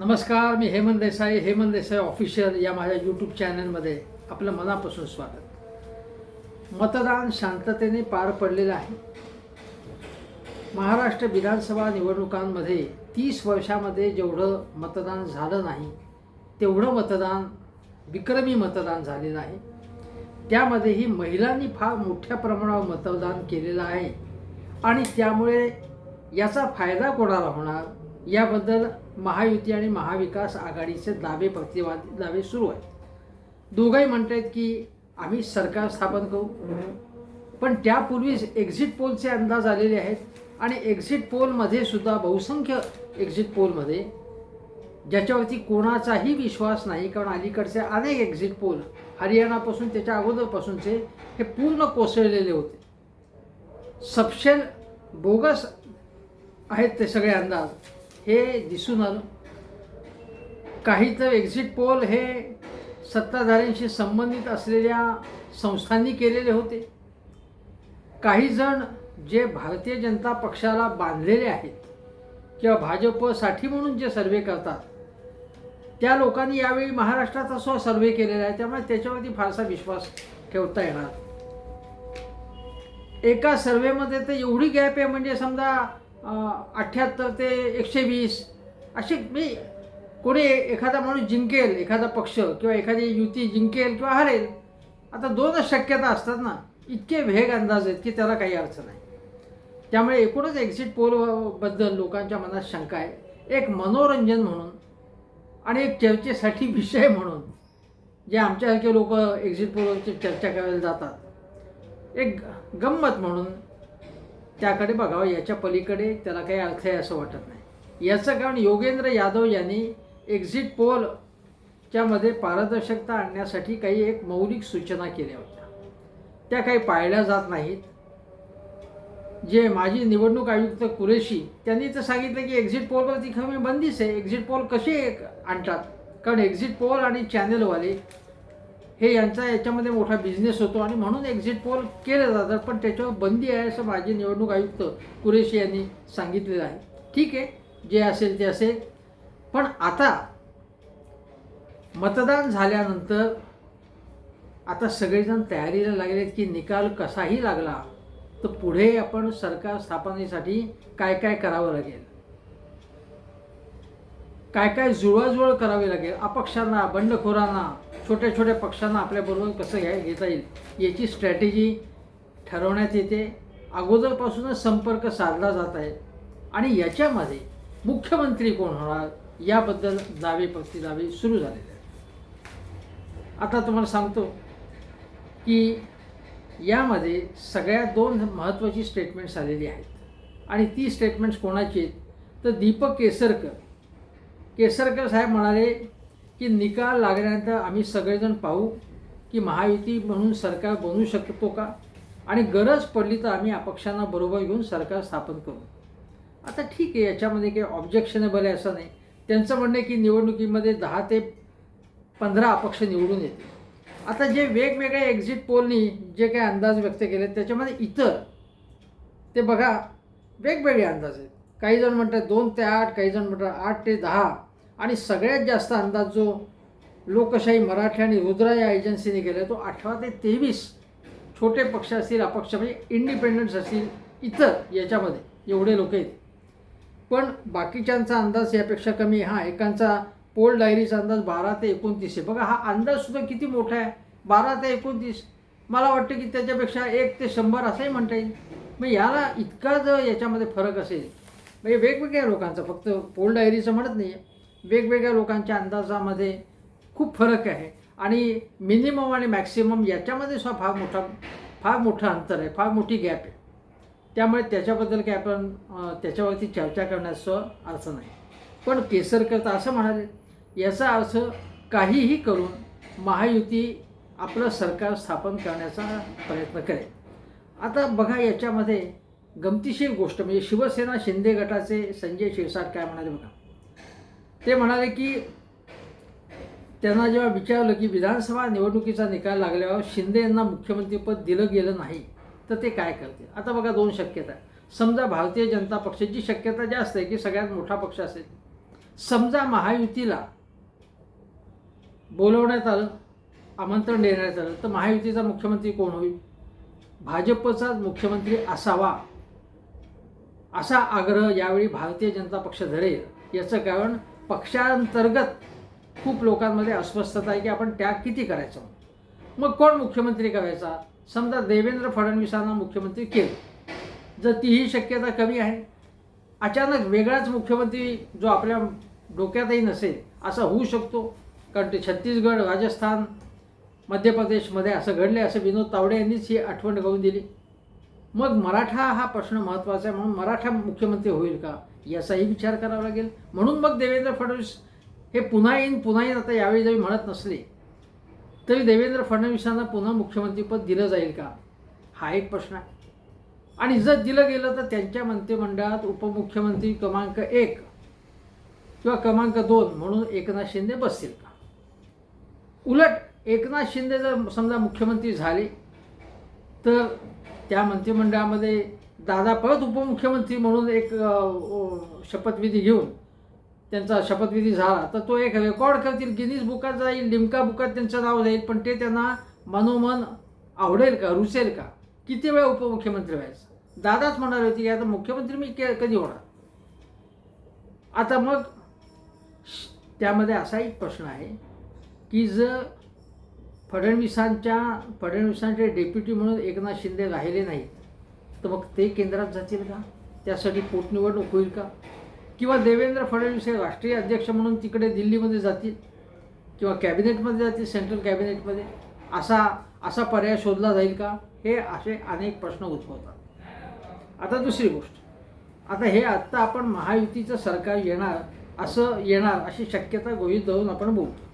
नमस्कार मी हेमंत देसाई हेमंत देसाई ऑफिशियल या माझ्या यूट्यूब चॅनलमध्ये आपलं मनापासून स्वागत. मतदान शांततेने पार पडलेलं आहे. महाराष्ट्र विधानसभा निवडणुकांमध्ये तीस वर्षामध्ये जेवढं मतदान झालं नाही तेवढं मतदान विक्रमी मतदान झालेलं आहे. त्यामध्येही महिलांनी फार मोठ्या प्रमाणावर मतदान केलेलं आहे. आणि त्यामुळे याचा फायदा कोणाला होणार? याबद्दल महायुती आणि महाविकास आघाडीचे दावे प्रतिवाद दावे सुरू आहेत. दोघंही म्हणत आहेत की आम्ही सरकार स्थापन करू. पण त्यापूर्वीच एक्झिट पोलचे अंदाज आलेले आहेत आणि एक्झिट पोलमध्ये सुद्धा बहुसंख्य एक्झिट पोलमध्ये ज्याच्यावरती कोणाचाही विश्वास नाही कारण अलीकडचे अनेक एक्झिट पोल हरियाणापासून त्याच्या अगोदरपासूनचे हे पूर्ण कोसळलेले होते. सपशेल बोगस आहेत ते सगळे अंदाज. हे दिसून आलं. काही तर एक्झिट पोल हे सत्ताधाऱ्यांशी संबंधित असलेल्या संस्थांनी केलेले होते. काही जण जे भारतीय जनता पक्षाला बांधलेले आहेत किंवा भाजपसाठी म्हणून जे सर्वे करतात त्या लोकांनी यावेळी महाराष्ट्रात असं सर्वे केलेला आहे. त्यामुळे त्याच्यावरती फारसा विश्वास ठेवता येणार. एका सर्वेमध्ये तर एवढी गॅप आहे म्हणजे समजा अठ्ठ्याहत्तर ते एकशे वीस असे मी कोणी एखादा माणूस जिंकेल एखादा पक्ष किंवा एखादी युती जिंकेल किंवा हरेल आता दोनच शक्यता असतात ना इतके वेग अंदाज आहेत की त्याला काही अर्थ नाही. त्यामुळे एकूणच एक्झिट पोलबद्दल लोकांच्या मनात शंका आहे. एक मनोरंजन म्हणून आणि एक चर्चेसाठी विषय म्हणून जे आमच्यासारखे लोक एक्झिट पोलवरची चर्चा करायला जातात. एक गंमत म्हणून त्याकडे बघावं याच्या पलीकडे त्याला काही अर्थ आहे असं वाटत नाही. याचं कारण योगेंद्र यादव यांनी एक्झिट पोलच्यामध्ये पारदर्शकता आणण्यासाठी काही एक मौलिक सूचना केल्या होत्या. त्या काही पाळल्या जात नाहीत. जे माजी निवडणूक आयुक्त कुरेशी त्यांनी तर सांगितलं की एक्झिट पोलवरती खरं बंदीच आहे. एक्झिट पोल कसे आणतात? कारण एक्झिट पोल आणि चॅनलवाले हे यांचा याच्यामध्ये मोठा बिझनेस होतो आणि म्हणून एक्झिट पोल केले जातात पण त्याच्यावर बंदी आहे असं माजी निवडणूक आयुक्त कुरेशी यांनी सांगितलेलं आहे. ठीक आहे जे असेल ते असेल. पण आता मतदान झाल्यानंतर आता सगळेजण तयारीला लागलेत की निकाल कसाही लागला तर पुढे आपण सरकार स्थापनेसाठी काय काय करावं लागेल? काय काय जुळवाजुळव करावी लागेल? अपक्षांना बंडखोरांना छोट्या छोट्या पक्षांना आपल्याबरोबर कसं घ्या घेता येईल? याची स्ट्रॅटेजी ठरवण्यात येते. अगोदरपासूनच संपर्क साधला जात आहे. आणि याच्यामध्ये मुख्यमंत्री कोण होणार? याबद्दल दावे प्रतिदावे सुरू झालेले आहेत. आता तुम्हाला सांगतो की यामध्ये सगळ्यात दोन महत्त्वाची स्टेटमेंट्स आलेली आहेत. आणि ती स्टेटमेंट्स कोणाची आहेत? तर दीपक केसरकर. केसरकर साहेब म्हणाले की निकाल लागल्यानंतर आम्ही सगळेजण पाहू की महायुती म्हणून सरकार बनवू शकतो का? आणि गरज पडली तर आम्ही अपक्षांना बरोबर घेऊन सरकार स्थापन करू. आता ठीक आहे याच्यामध्ये काही ऑब्जेक्शनेबल आहे असं नाही. त्यांचं म्हणणं आहे की निवडणुकीमध्ये दहा ते पंधरा अपक्ष निवडून येते आता जे वेगवेगळ्या एक्झिट पोलनी जे काही अंदाज व्यक्त केले त्याच्यामध्ये इतर ते बघा वेगवेगळे अंदाज आहेत. काही जण म्हणतात दोन ते आठ काही जण म्हणतात आठ ते दहा. आणि सगळ्यात जास्त अंदाज जो लोकशाही मराठी आणि रुद्रा या एजन्सीने केला तो अठरा ते तेवीस छोटे पक्ष असतील अपक्ष म्हणजे इंडिपेंडन्स असतील इतर याच्यामध्ये एवढे लोक आहेत. पण बाकीच्यांचा अंदाज यापेक्षा कमी. हा एकांचा पोल डायरीचा अंदाज बारा ते एकोणतीस आहे. बघा हा अंदाजसुद्धा किती मोठा आहे? बारा ते एकोणतीस. मला वाटतं की त्याच्यापेक्षा एक ते शंभर असंही म्हणता येईल. मग याला इतका जर याच्यामध्ये फरक असेल म्हणजे वेगवेगळ्या लोकांचा फक्त पोल डायरीचं म्हणत नाही आहे वेगवेगळ्या लोकांच्या अंदाजामध्ये खूप फरक आहे. आणि मिनिमम आणि मॅक्सिमम याच्यामध्ये सुद्धा फार मोठा फार मोठं अंतर आहे फार मोठी गॅप आहे. त्यामुळे त्याच्याबद्दल काही आपण त्याच्यावरती चर्चा करण्याचं अर्थ नाही. पण केसरकर तर असं म्हणाले याचा अर्थ काहीही करून महायुती आपलं सरकार स्थापन करण्याचा प्रयत्न करेल. आता बघा याच्यामध्ये गमतीशीर गोष्ट म्हणजे शिवसेना शिंदे गटाचे संजय शिरसाट काय म्हणाले बघा. ते म्हणाले की त्यांना जेव्हा विचारलं की विधानसभा निवडणुकीचा निकाल लागल्यावर शिंदे यांना मुख्यमंत्रीपद दिलं गेलं नाही तर ते काय करतील? आता बघा दोन शक्यता आहे समजा भारतीय जनता पक्षाची शक्यता जास्त आहे की सगळ्यात मोठा पक्ष असेल. समजा महायुतीला बोलवण्यात आलं आमंत्रण देण्यात आलं तर महायुतीचा मुख्यमंत्री कोण होईल? भाजपचाच मुख्यमंत्री असावा. असा आग्रह यावेळी भारतीय जनता पक्ष धरेल. याचं कारण पक्षांतर्गत खूप लोकांमध्ये अस्वस्थता आहे की आपण त्याग किती करायचा? मग कोण मुख्यमंत्री करायचा? समजा देवेंद्र फडणवीसांना मुख्यमंत्री केलं. जर तीही शक्यता कमी आहे. अचानक वेगळाच मुख्यमंत्री जो आपल्या डोक्यातही नसेल असा होऊ शकतो. कारण ते छत्तीसगड राजस्थान मध्य प्रदेशमध्ये असं घडले असं विनोद तावडे यांनीच ही आठवण करून दिली. मग मराठा हा प्रश्न महत्त्वाचा आहे म्हणून मराठा मुख्यमंत्री होईल का? याचाही विचार करावा लागेल. म्हणून मग देवेंद्र फडणवीस हे पुन्हा येईन पुन्हा येईन. आता यावेळी जरी म्हणत नसले तरी देवेंद्र फडणवीसांना पुन्हा मुख्यमंत्रीपद दिलं जाईल का? हा एक प्रश्न आहे. आणि जर दिलं गेलं तर त्यांच्या मंत्रिमंडळात उपमुख्यमंत्री क्रमांक एक किंवा क्रमांक दोन म्हणून एकनाथ शिंदे बसतील का? उलट एकनाथ शिंदे जर समजा मुख्यमंत्री झाले तर त्या मंत्रिमंडळामध्ये दादा परत उपमुख्यमंत्री म्हणून एक शपथविधी घेऊन त्यांचा शपथविधी झाला. तर तो एक रेकॉर्ड करतील. गिनीज बुकात जाईल लिमका बुकात त्यांचं नाव जाईल पण ते त्यांना मनोमन आवडेल का रुचेल का? किती वेळा उपमुख्यमंत्री व्हायचं? दादाच म्हणाले होते की आता मुख्यमंत्री मी के कधी होणार? आता मग श- त्यामध्ये असा एक प्रश्न आहे की जर फडणवीसांच्या फडणवीसांचे डेप्युटी म्हणून एकनाथ शिंदे राहिले नाहीत तर मग ते केंद्रात जातील का? त्यासाठी पोटनिवडणूक होईल का? किंवा देवेंद्र फडणवीस हे राष्ट्रीय अध्यक्ष म्हणून तिकडे दिल्लीमध्ये जातील? किंवा कॅबिनेटमध्ये जातील सेंट्रल कॅबिनेटमध्ये? असा असा पर्याय शोधला जाईल का? हे असे अनेक प्रश्न उद्भवतात. आता दुसरी गोष्ट. आता हे आत्ता आपण महायुतीचं सरकार येणार असं येणार अशी शक्यता गोहित धरून आपण बोलतो.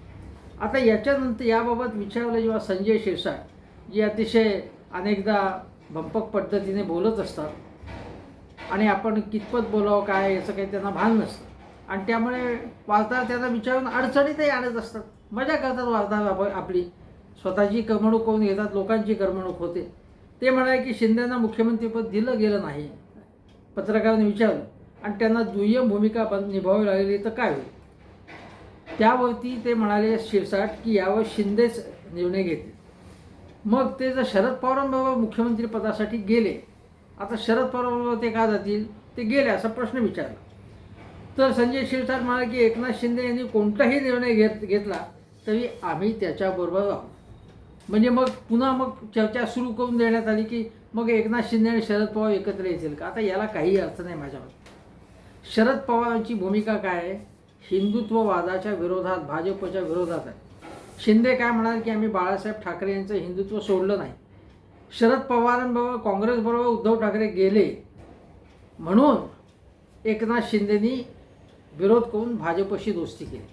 आता याच्यानंतर याबाबत विचारलं जेव्हा संजय शिरसाट जे अतिशय अनेकदा भंपक पद्धतीने बोलत असतात. आणि आपण कितपत बोलावं काय याचं काही त्यांना भान नसतं. आणि त्यामुळे वार्ताहर त्यांना विचारून अडचणीतही आणत असतात. मजा करतात वार्ताहर आप आपली. स्वतःची करमणूक करून घेतात लोकांची करमणूक होते. ते म्हणाले की शिंदेना मुख्यमंत्रीपद दिलं गेलं नाही. पत्रकारांनी विचारलं. आणि त्यांना दुय्यम भूमिका बन निभावी लागली तर काय होईल? त्यावरती ते म्हणाले शिरसाट की यावर शिंदेच निर्णय घेतील. मग ते जर शरद पवारांबरोबर मुख्यमंत्री पदासाठी गेले आता शरद पवारांबरोबर ते का जातील? ते गेले असा प्रश्न विचारला. तर संजय शिरसाट म्हणाले की एकनाथ शिंदे यांनी कोणताही निर्णय घेत घेतला तरी आम्ही त्याच्याबरोबर आहोत म्हणजे मग पुन्हा मग चर्चा सुरू करून देण्यात आली की मग एकनाथ शिंदे आणि शरद पवार एकत्र येतील का? आता याला काही अर्थ नाही माझ्यामध्ये. शरद पवारांची भूमिका काय आहे? हिंदुत्ववादाच्या विरोधात भाजपच्या विरोधात आहे. शिंदे काय म्हणाल की आम्ही बाळासाहेब ठाकरे यांचं हिंदुत्व सोडलं नाही. शरद पवारांबरोबर काँग्रेसबरोबर उद्धव ठाकरे गेले. म्हणून एकनाथ शिंदेनी विरोध करून भाजपशी दोस्ती केली.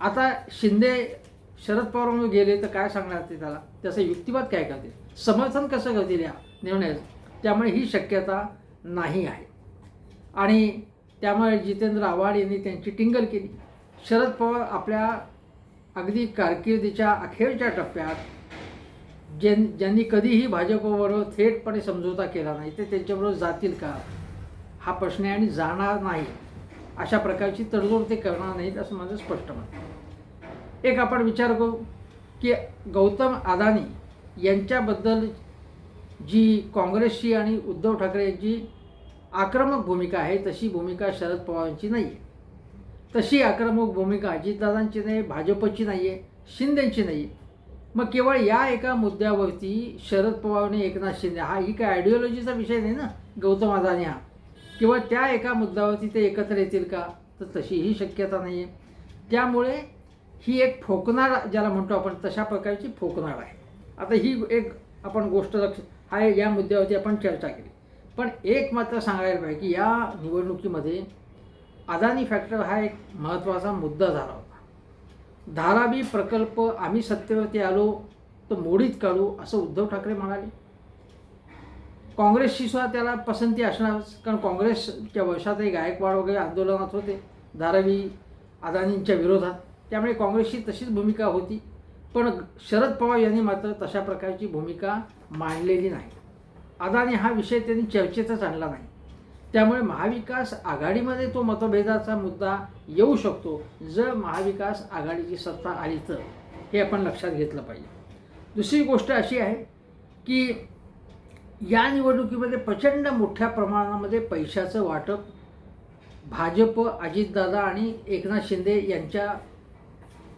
आता शिंदे शरद पवारांवर गेले तर काय सांगणार ते त्याला? त्याचा युक्तिवाद काय करतील? समर्थन कसं करतील या निर्णयाचं? त्यामुळे ही शक्यता नाही आहे. आणि त्यामुळे जितेंद्र आव्हाड यांनी त्यांची टिंगल केली. शरद पवार आपल्या अगदी कारकिर्दीच्या अखेरच्या टप्प्यात ज्यां ज्यांनी कधीही भाजपबरोबर थेटपणे समझोता केला नाही ते त्यांच्याबरोबर जातील का? हा प्रश्न आहे आणि जाणार नाही. अशा प्रकारची तडजोड ते करणार नाहीत असं माझं स्पष्ट मत एक आपण विचार करू की गौतम अदानी यांच्याबद्दल जी काँग्रेसची आणि उद्धव ठाकरे यांची आक्रमक भूमिका आहे तशी भूमिका शरद पवारांची नाही आहे तशी आक्रमक भूमिका अजितदादांची नाही भाजपची नाही आहे शिंदेची नाही आहे मग केवळ या एका मुद्द्यावरती शरद पवारने एकनाथ शिंदे हा ही काय आयडिओलॉजीचा विषय नाही ना गौतम अदानी हा. किंवा त्या एका मुद्द्यावरती ते एकत्र येतील का तर तशीही शक्यता नाही आहे त्यामुळे ही एक फोकणार ज्याला म्हणतो आपण तशा प्रकारची फोकणार आहे. आता ही एक आपण गोष्ट लक्ष हा या मुद्द्यावरती आपण चर्चा केली. पण एक मात्र सांगायला पाहिजे की या निवडणुकीमध्ये अदानी फॅक्टर हा एक महत्त्वाचा मुद्दा झाला होता. धारावी प्रकल्प आम्ही सत्तेवरती आलो तर मोडीत काढू असं उद्धव ठाकरे म्हणाले. काँग्रेसची सुद्धा त्याला पसंती असणारच कारण काँग्रेसच्या वर्षातही गायकवाड वगैरे आंदोलनात होते धारावी अदानींच्या विरोधात. त्यामुळे काँग्रेसची तशीच भूमिका होती पण शरद पवार यांनी मात्र तशा प्रकारची भूमिका मांडलेली नाही. अदानी हा विषय त्यांनी चर्चेतच आणला नाही. त्यामुळे महाविकास आघाडीमध्ये तो मतभेदाचा मुद्दा येऊ शकतो. जर महाविकास आघाडीची सत्ता आली तर. हे आपण लक्षात घेतलं पाहिजे. दुसरी गोष्ट अशी आहे की या निवडणुकीमध्ये प्रचंड मोठ्या प्रमाणामध्ये पैशाचं वाटप भाजप अजितदादा आणि एकनाथ शिंदे यांच्या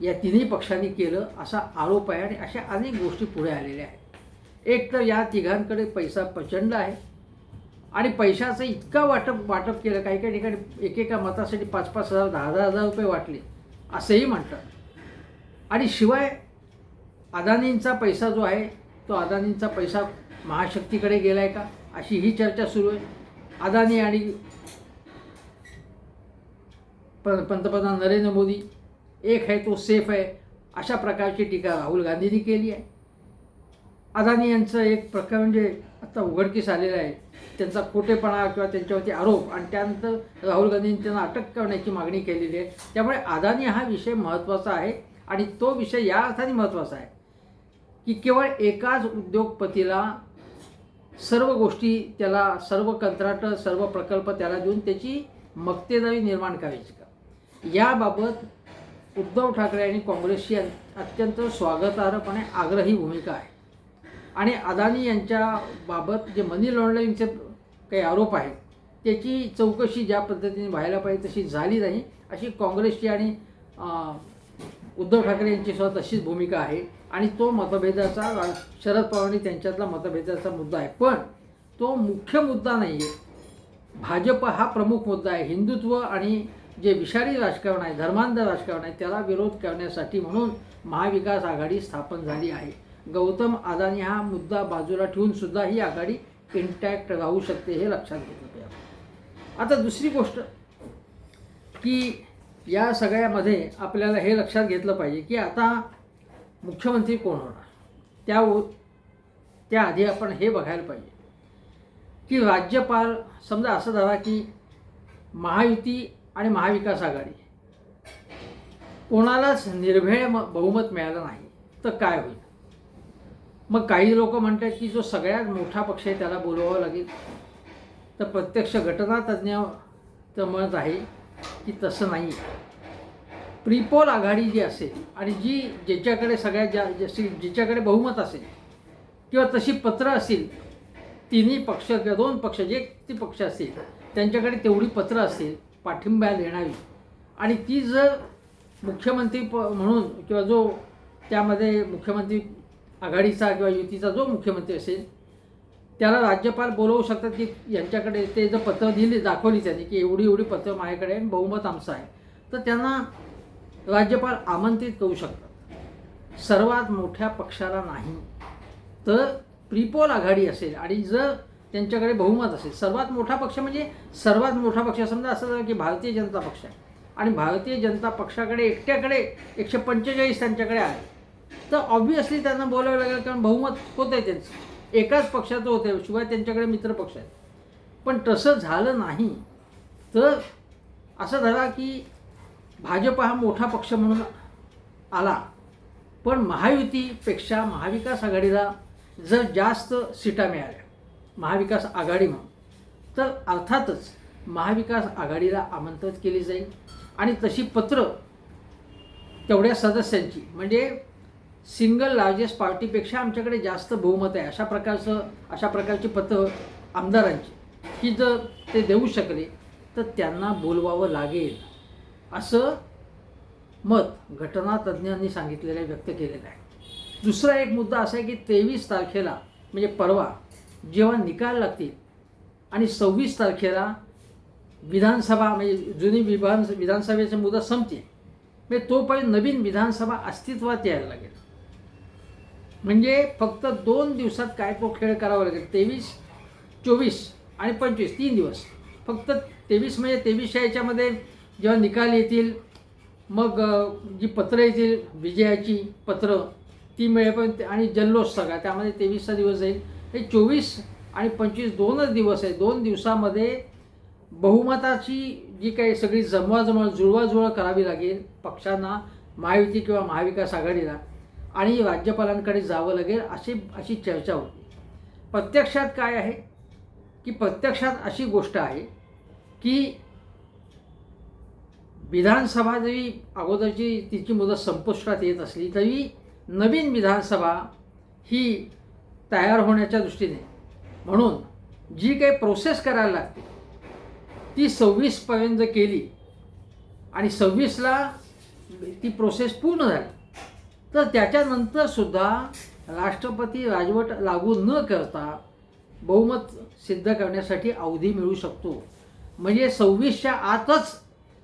या तिन्ही पक्षांनी केलं असा आरोप आहे आणि अशा अनेक गोष्टी पुढे आलेल्या आहेत. एक तर या तिघांकडे पैसा प्रचंड आहे. आणि पैशाचं इतकं वाटप वाटप केलं काही काही ठिकाणी एकेका मतासाठी पाच पाच हजार दहा दहा हजार रुपये वाटले असंही म्हणतात. आणि शिवाय अदानींचा पैसा जो आहे तो अदानींचा पैसा महाशक्तीकडे गेला आहे का? अशी ही चर्चा सुरू आहे. अदानी आणि प- पंतप्रधान नरेंद्र मोदी एक आहे तो सेफ आहे अशा प्रकारची टीका राहुल गांधींनी केली आहे. अदानी यांचं एक प्रकार म्हणजे आता उघडकीस आलेलं आहे त्यांचा खोटेपणा किंवा त्यांच्यावरती आरोप आणि त्यानंतर राहुल गांधींनी त्यांना अटक करण्याची मागणी केलेली आहे. त्यामुळे अदानी हा विषय महत्त्वाचा आहे आणि तो विषय या अर्थाने महत्त्वाचा आहे की केवळ एकाच उद्योगपतीला सर्व गोष्टी त्याला सर्व कंत्राटं सर्व प्रकल्प त्याला देऊन त्याची मक्तेदारी निर्माण करायची का? याबाबत उद्धव ठाकरे आणि काँग्रेसची अत्यंत स्वागतार्हपणे आग्रही भूमिका आहे. आणि अदानी यांच्या बाबत जे मनी लॉन्ड्रिंगचे काही आरोप आहेत. त्याची चौकशी ज्या पद्धतीने व्हायला पाहिजे तशी झाली नाही. अशी काँग्रेसची आणि उद्धव ठाकरे यांची सुद्धा तशीच भूमिका आहे. आणि तो मतभेदाचा शरद पवारांनी त्यांच्यातला मतभेदाचा मुद्दा आहे. पण तो मुख्य मुद्दा नाही आहे भाजप हा प्रमुख मुद्दा आहे. हिंदुत्व आणि जे विषारी राजकारण आहे धर्मांध राजकारण आहे त्याला विरोध करण्यासाठी म्हणून महाविकास आघाडी स्थापन झाली आहे. गौतम अदानी हा मुद्दा बाजूला ठेवून सुद्धा ही आघाडी इंटॅक्ट राहू शकते हे लक्षात घेतलं पाहिजे आता दुसरी गोष्ट की या सगळ्यामध्ये आपल्याला हे लक्षात घेतलं पाहिजे की आता मुख्यमंत्री कोण होणार? त्या त्याआधी आपण हे बघायला पाहिजे की राज्यपाल समजा असं धरा की महायुती आणि महाविकास आघाडी कोणालाच निर्भेळ म- बहुमत मिळालं नाही तर काय होईल? मग काही लोक म्हणतात की जो सगळ्यात मोठा पक्ष आहे त्याला बोलवावं लागेल. तर प्रत्यक्ष घटनातज्ञ तर मत आहे की तसं नाही प्रीपोल आघाडी जी असेल आणि जी ज्याच्याकडे सगळ्यात जा जशी जिच्याकडे बहुमत असेल किंवा तशी पत्र असतील तिन्ही पक्ष किंवा दोन पक्ष जे ती पक्ष असतील त्यांच्याकडे तेवढी पत्र असतील पाठिंब्या देणारी. आणि ती जर मुख्यमंत्री प म्हणून किंवा जो त्यामध्ये मुख्यमंत्री आघाडीचा किंवा युतीचा जो मुख्यमंत्री असेल त्याला राज्यपाल बोलवू शकतात की यांच्याकडे ते जर पत्र दिली दाखवली त्यांनी की एवढी एवढी पत्र माझ्याकडे आहे आणि बहुमत आमचं आहे तर त्यांना राज्यपाल आमंत्रित करू शकतात. सर्वात मोठ्या पक्षाला नाही तर प्रिपोल आघाडी असेल आणि जर त्यांच्याकडे बहुमत असेल सर्वात मोठा पक्ष म्हणजे सर्वात मोठा पक्ष समजा असं झालं की भारतीय जनता पक्ष आहे आणि भारतीय जनता पक्षाकडे एकट्याकडे एकशे पंचेचाळीस त्यांच्याकडे आहे. तर ऑब्व्हियसली त्यांना बोलावं लागेल कारण बहुमत होतं आहे त्यांचं. एकाच पक्षाचं होतं शिवाय त्यांच्याकडे मित्रपक्ष आहेत. पण तसं झालं नाही तर असं झाला की भाजप हा मोठा पक्ष म्हणून आला. पण महायुतीपेक्षा महाविकास आघाडीला जर जास्त सीटा मिळाल्या महाविकास आघाडी म्हणून तर अर्थातच महाविकास आघाडीला आमंत्रित केली जाईल. आणि तशी पत्र तेवढ्या सदस्यांची म्हणजे सिंगल लार्जेस्ट पार्टीपेक्षा आमच्याकडे जास्त बहुमत आहे. अशा प्रकारचं अशा प्रकारची पथं आमदारांची. की जर ते देऊ शकले तर त्यांना बोलवावं लागेल. असं मत घटनातज्ञांनी सांगितलेलं व्यक्त केलेलं आहे. दुसरा एक मुद्दा असा आहे की तेवीस तारखेला म्हणजे परवा जेव्हा निकाल लागतील आणि सव्वीस तारखेला विधानसभा म्हणजे जुनी विधान विधानसभेचा मुद्दा संपते म्हणजे तोपर्यंत नवीन विधानसभा अस्तित्वात यायला लागेल. म्हणजे फक्त दोन दिवसात काय तो खेळ करावा लागेल? तेवीस चोवीस आणि पंचवीस तीन दिवस. फक्त तेवीस म्हणजे तेवीसच्या याच्यामध्ये जेव्हा निकाल येतील मग जी पत्रं येतील विजयाची पत्र ती मिळेपर्यंत आणि जल्लोष सगळा त्यामध्ये तेवीसचा दिवस जाईल. हे चोवीस आणि पंचवीस दोनच दिवस आहे दोन दिवसामध्ये बहुमताची जी काही सगळी जमवाजमळ जुळवाजुळव करावी लागेल पक्षांना महायुती किंवा महाविकास आघाडीला. आणि राज्यपालांकडे जावं लागेल अशी अशी चर्चा होती. प्रत्यक्षात काय आहे? की प्रत्यक्षात अशी गोष्ट आहे की विधानसभा जरी अगोदरची तिची मुदत संपुष्टात येत असली तरी नवीन विधानसभा ही तयार होण्याच्या दृष्टीने म्हणून जी काही प्रोसेस करायला लागते ती सव्वीसपर्यंत केली आणि सव्वीसला ती प्रोसेस पूर्ण झाली. तर त्याच्यानंतर सुद्धा राष्ट्रपती राजवट लागू न करता बहुमत सिद्ध करण्यासाठी अवधी मिळू शकतो. म्हणजे सव्वीसच्या आतच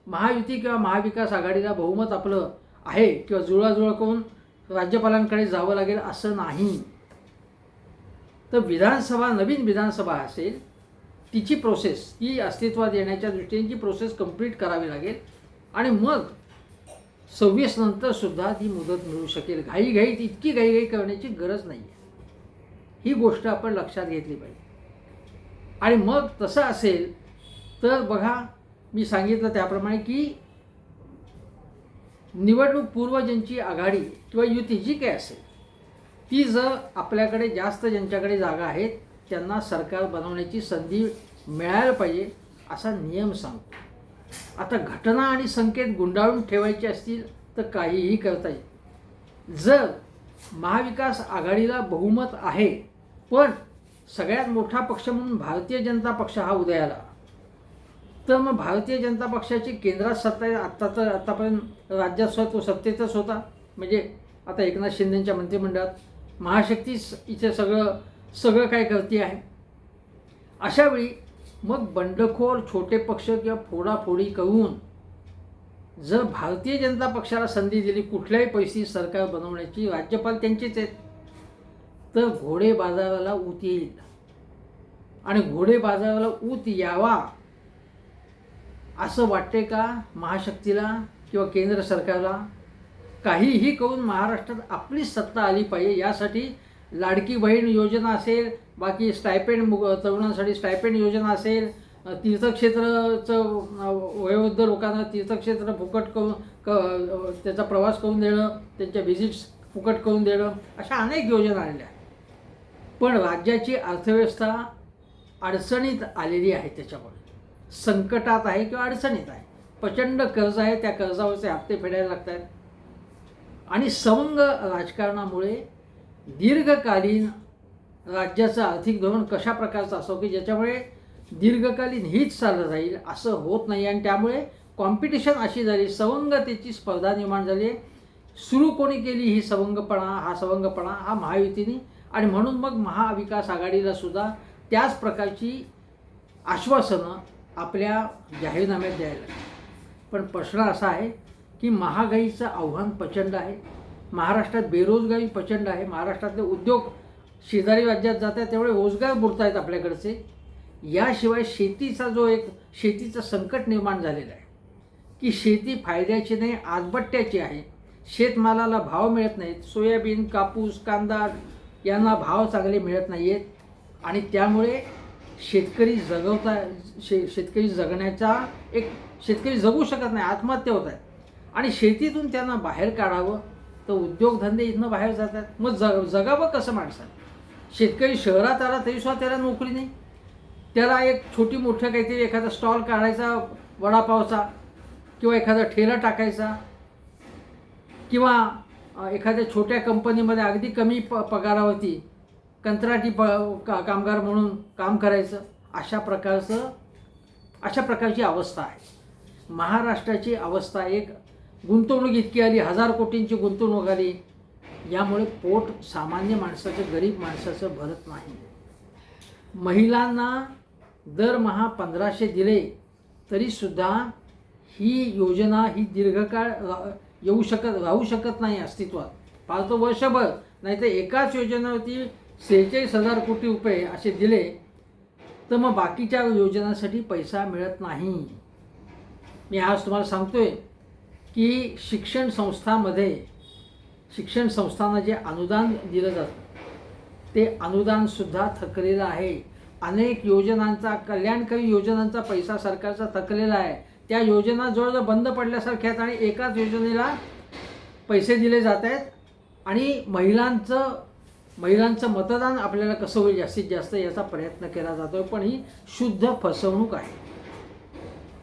महायुती किंवा महाविकास आघाडीला बहुमत आपलं आहे किंवा जुळाजुळा करून राज्यपालांकडे जावं लागेल असं नाही. तर विधानसभा नवीन विधानसभा असेल तिची प्रोसेस ती अस्तित्वात येण्याच्या दृष्टीने जी प्रोसेस कंप्लीट करावी लागेल. आणि मग सव्वीस नंतर सुद्धा ती मुदत मिळू शकेल. घाईघाईत इतकी घाईघाई करण्याची गरज नाही आहे ही गोष्ट आपण लक्षात घेतली पाहिजे. आणि मग तसं असेल तर बघा मी सांगितलं त्याप्रमाणे की निवडणूक पूर्व ज्यांची आघाडी किंवा युती जी काही असेल ती जर आपल्याकडे जास्त ज्यांच्याकडे जागा आहेत त्यांना सरकार बनवण्याची संधी मिळायला पाहिजे असा नियम सांगतो. आता घटना आणि संकेत गुंडाळून ठेवायचे असतील तर काहीही करता येईल. जर महाविकास आघाडीला बहुमत आहे पण सगळ्यात मोठा पक्ष म्हणून भारतीय जनता पक्ष हा उदयाला तर मग भारतीय जनता पक्षाची केंद्रात सत्ता आहे आत्ता तर आत्तापर्यंत राज्यात स्वतः तो सत्तेतच होता. म्हणजे आता एकनाथ शिंदेच्या मंत्रिमंडळात महाशक्तीच इथे सगळं सगळं काय करते आहे? अशावेळी मग बंडखोर छोटे पक्ष किंवा फोडाफोडी करून जर भारतीय जनता पक्षाला संधी दिली कुठल्याही पैसे सरकार बनवण्याची राज्यपाल त्यांचेच आहेत तर घोडे बाजाराला ऊत येईल. आणि घोडे बाजाराला ऊत यावा असं वाटते का महाशक्तीला किंवा केंद्र सरकारला? काहीही करून महाराष्ट्रात आपलीच सत्ता आली पाहिजे यासाठी लाडकी बहीण योजना असेल बाकी स्टायपेंड मु तरुणांसाठी स्टायपेंड योजना असेल तीर्थक्षेत्राचं वयोवृद्ध लोकांना तीर्थक्षेत्र फुकट करून क त्याचा प्रवास करून देणं त्यांच्या व्हिजिट्स फुकट करून देणं अशा अनेक योजना आलेल्या आहेत. पण राज्याची अर्थव्यवस्था अडचणीत आलेली आहे त्याच्यामुळे. संकटात आहे किंवा अडचणीत आहे. प्रचंड कर्ज आहे त्या कर्जावरचे हप्ते फेडायला लागत आहेत आणि सवंग राजकारणामुळे दीर्घकालीन राज्याचं आर्थिक धोरण कशा प्रकारचं असो की ज्याच्यामुळे दीर्घकालीन हीच चालत राहील असं होत नाही. आणि त्यामुळे कॉम्पिटिशन अशी झाली सवंगतेची स्पर्धा निर्माण झाली. सुरू कोणी केली ही सवंगपणा हा सवंगपणा हा महायुतीने. आणि म्हणून मग महाविकास आघाडीला सुद्धा त्याच प्रकारची आश्वासनं आपल्या जाहीरनाम्यात द्यायला पण प्रश्न असा आहे की महागाईचं आव्हान प्रचंड आहे. महाराष्ट्रात बेरोजगारी प्रचंड आहे. महाराष्ट्रातले उद्योग शेजारी राज्यात जात आहेत तेवढे रोजगार बुडत आहेत आपल्याकडचे. याशिवाय शेतीचा जो एक शेतीचं संकट निर्माण झालेलं आहे की शेती फायद्याची नाही आजबट्ट्याची आहे. शेतमालाला भाव मिळत नाहीत. सोयाबीन कापूस कांदा यांना भाव चांगले मिळत नाही आहेत आणि त्यामुळे शेतकरी जगवता शे शेतकरी जगण्याचा एक शेतकरी जगू शकत नाही आत्महत्या होत आहेत आणि शेतीतून त्यांना बाहेर काढावं तर उद्योगधंदे इथनं बाहेर जातात. मग जग जगावं कसं माणसात शेतकरी शहरात आला तरीसुद्धा त्याला नोकरी नाही. त्याला एक छोटी मोठं काहीतरी एखादा स्टॉल काढायचा वडापावचा किंवा एखादा ठेला टाकायचा किंवा एखाद्या छोट्या कंपनीमध्ये अगदी कमी प पगारावरती कंत्राटी प का कामगार म्हणून काम करायचं अशा प्रकारचं अशा प्रकारची अवस्था आहे. महाराष्ट्राची अवस्था एक गुंतवणूक इतकी आली हजार कोटींची गुंतवणूक आली यामुळे पोट सामान्य माणसाचं गरीब माणसाचं भरत नाही. महिलांना दरमहा पंधराशे दिले तरीसुद्धा ही योजना ही दीर्घकाळ रा- येऊ शकत राहू शकत नाही अस्तित्वात. फार तर वर्षभर नाही तर एकाच योजनेवरती सेहेचाळीस हजार कोटी रुपये असे दिले तर मग बाकीच्या योजनांसाठी पैसा मिळत नाही. मी आज तुम्हाला सांगतोय की शिक्षण संस्थामध्ये शिक्षण संस्थांना जे अनुदान दिलं जातं ते अनुदानसुद्धा थकलेलं आहे. अनेक योजनांचा कल्याणकारी योजनांचा पैसा सरकारचा थकलेला आहे. त्या योजना जवळजवळ बंद पडल्यासारख्या आहेत आणि एकाच योजनेला पैसे दिले जात आहेत. आणि महिलांचं महिलांचं मतदान आपल्याला कसं होईल जास्तीत जास्त याचा प्रयत्न केला जातो पण ही शुद्ध फसवणूक आहे.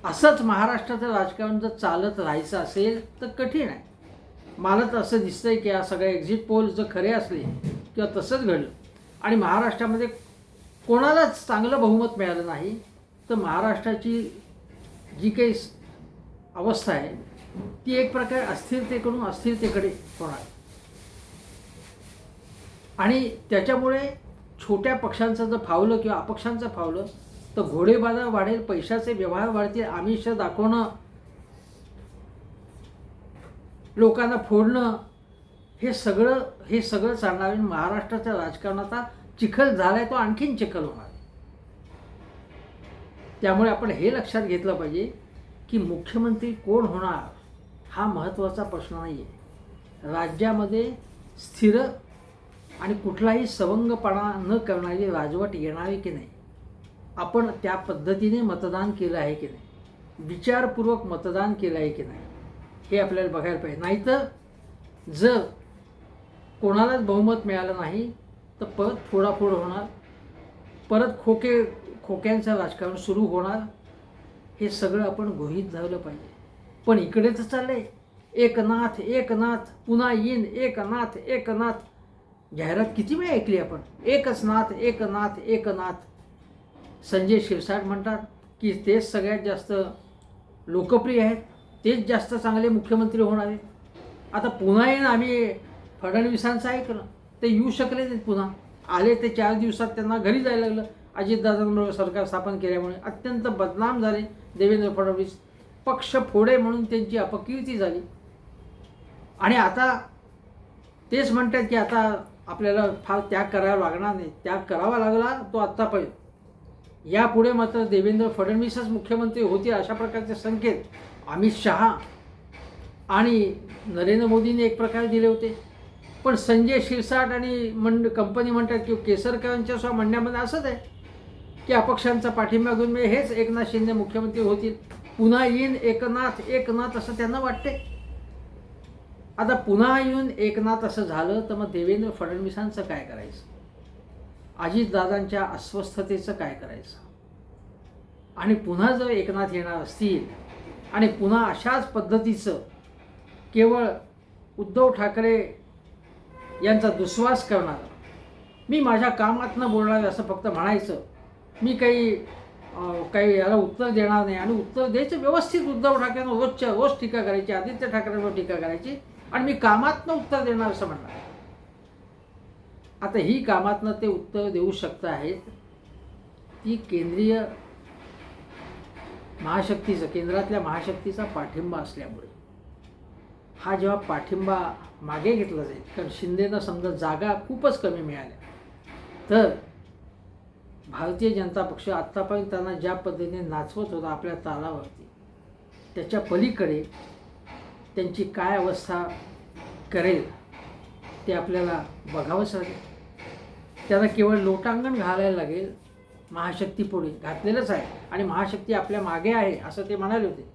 असंच महाराष्ट्राचं राजकारण जर चालत राहायचं असेल तर कठीण आहे. मला तर असं दिसतंय की या सगळ्या एक्झिट पोल जर खरे असले किंवा तसंच घडलं आणि महाराष्ट्रामध्ये कोणालाच चांगलं बहुमत मिळालं नाही तर महाराष्ट्राची जी काही अवस्था आहे ती एक प्रकारे अस्थिरतेकडून अस्थिरतेकडे होणार आणि त्याच्यामुळे छोट्या पक्षांचं जर फावलं किंवा अपक्षांचं फावलं तर घोडेबाजार वाढेल पैशाचे व्यवहार वाढतील आमिष दाखवणं लोकांना फोडणं हे सगळं हे सगळं चालणार महाराष्ट्राच्या राजकारणाचा चिखल झालाय तो आणखीन चिखल होणार त्यामुळे आपण हे लक्षात घेतलं पाहिजे की मुख्यमंत्री कोण होणार हा महत्त्वाचा प्रश्न नाही आहे राज्यामध्ये स्थिर आणि कुठलाही सवंगपणा न करणारी राजवट येणार की नाही? आपण त्या पद्धतीने मतदान केलं आहे की नाही? विचारपूर्वक मतदान केलं आहे की नाही? हे आपल्याला बघायला पाहिजे. नाहीतर जर कोणालाच बहुमत मिळालं नाही तर परत फोडाफोड होणार. परत खोके खोक्यांचं राजकारण सुरू होणार. हे सगळं आपण गृहीत धरलं पाहिजे. पण इकडे तर चाललंय. एकनाथ एकनाथ पुन्हा येईन. एकनाथ एकनाथ. जाहिरात किती वेळ ऐकली आपण? एकच नाथ एकनाथ एकनाथ. संजय शिरसाट म्हणतात की तेच सगळ्यात जास्त लोकप्रिय आहेत तेच जास्त चांगले मुख्यमंत्री होणार आहेत. आता पुन्हा येईन आम्ही फडणवीसांचं ऐकलं ते येऊ शकले नाहीत पुन्हा. आले ते चार दिवसात त्यांना घरी जायला लागलं. अजितदादांबरोबर सरकार स्थापन केल्यामुळे अत्यंत बदनाम झाले देवेंद्र फडणवीस. पक्ष फोडे म्हणून त्यांची अपकीर्ती झाली. आणि आता तेच म्हणतात की आता आपल्याला फार त्याग करावा लागणार नाही. त्याग करावा लागला तो आत्ता पाहिजे यापुढे मात्र देवेंद्र फडणवीसच मुख्यमंत्री होतील अशा प्रकारचे संकेत अमित शहा आणि नरेंद्र मोदींनी एक प्रकारे दिले होते. पण संजय शिरसाट आणि मंड कंपनी म्हणतात की केसरकरांच्या सुद्धा म्हणण्यामध्ये असंच आहे की अपक्षांचा पाठिंबा घेऊन मी हेच एकनाथ शिंदे मुख्यमंत्री होतील. पुन्हा येईन एकनाथ एकनाथ असं त्यांना वाटते. आता पुन्हा येऊन एकनाथ असं झालं तर मग देवेंद्र फडणवीसांचं काय करायचं? अजितदादांच्या अस्वस्थतेचं काय करायचं? आणि पुन्हा जर एकनाथ येणार असतील आणि पुन्हा अशाच पद्धतीचं केवळ उद्धव ठाकरे यांचा दुस्वास करणार मी माझ्या कामातनं बोलणार असं फक्त म्हणायचं. मी काही काही याला उत्तर देणार नाही. आणि उत्तर द्यायचं व्यवस्थित उद्धव ठाकरेंना रोजच्या रोज टीका करायची आदित्य ठाकरेंवर टीका करायची आणि मी कामातनं उत्तर देणार असं म्हणणार आता ही कामातनं ते उत्तर देऊ शकत आहेत ती केंद्रीय महाशक्तीचं केंद्रातल्या महाशक्तीचा पाठिंबा असल्यामुळे. हा जेव्हा पाठिंबा मागे घेतला जाईल कारण शिंदेनं समजा जागा खूपच कमी मिळाल्या तर भारतीय जनता पक्ष आत्तापर्यंत त्यांना ज्या पद्धतीने नाचवत होता आपल्या तालावरती त्याच्या पलीकडे त्यांची काय अवस्था करेल ते आपल्याला बघावंच लागेल. त्याला केवळ लोटांगण घालायला लागेल. महाशक्तीपुढे घातलेलंच आहे. आणि महाशक्ती आपल्या मागे आहे असं ते म्हणाले होते.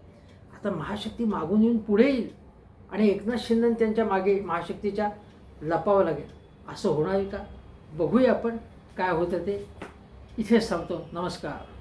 आता महाशक्ती मागून येऊन पुढे येईल. आणि एकनाथ शिंदे त्यांच्या मागे महाशक्तीच्या लपावं लागेल. असं होणार आहे का? बघूया आपण काय होतं ते. इथेच सांगतो नमस्कार.